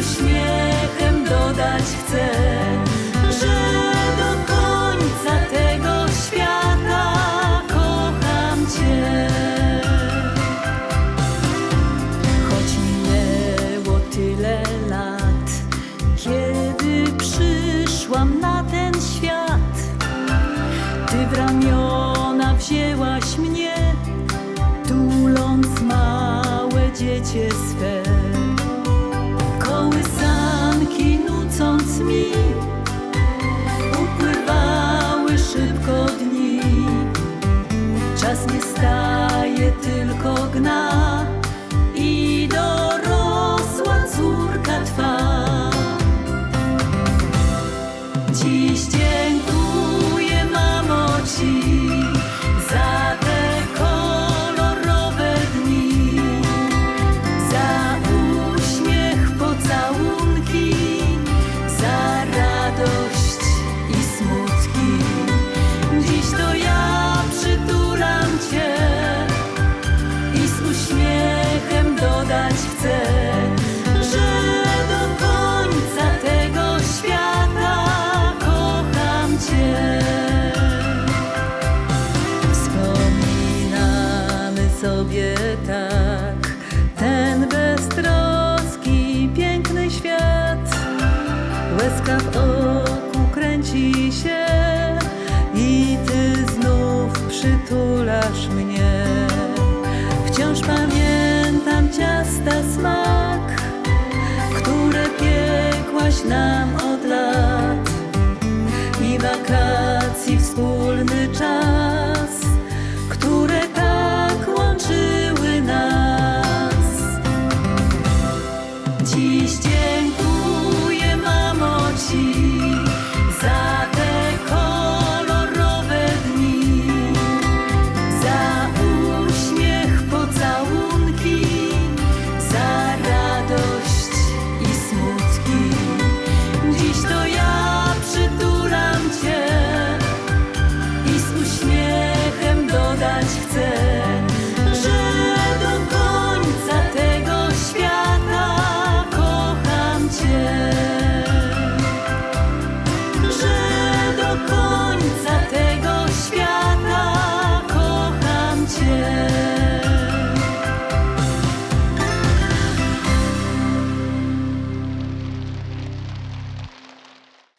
uśmiechem dodać chcę, że do końca tego świata kocham Cię. Choć minęło tyle lat, kiedy przyszłam na ten świat, Ty w ramiona wzięłaś mnie, tuląc małe dziecię swe. Czas nie staje, tylko gna. zda smak, które piekłaś nam od lat. I wakacji wspólny czas, które tak łączyły nas. Dziś dzień